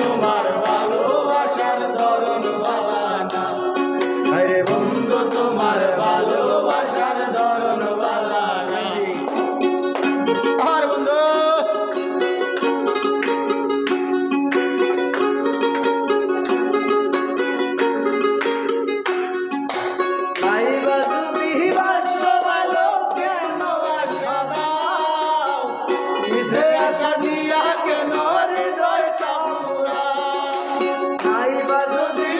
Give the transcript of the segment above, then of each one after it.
তোমার ভালোবাসার ধরন বালানা আরে বন্ধু তোমার ভালোবাসার ধরন বালানা আর বন্ধু। আশা দিয়ে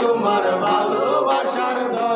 তোমার ভালোবাসার ধর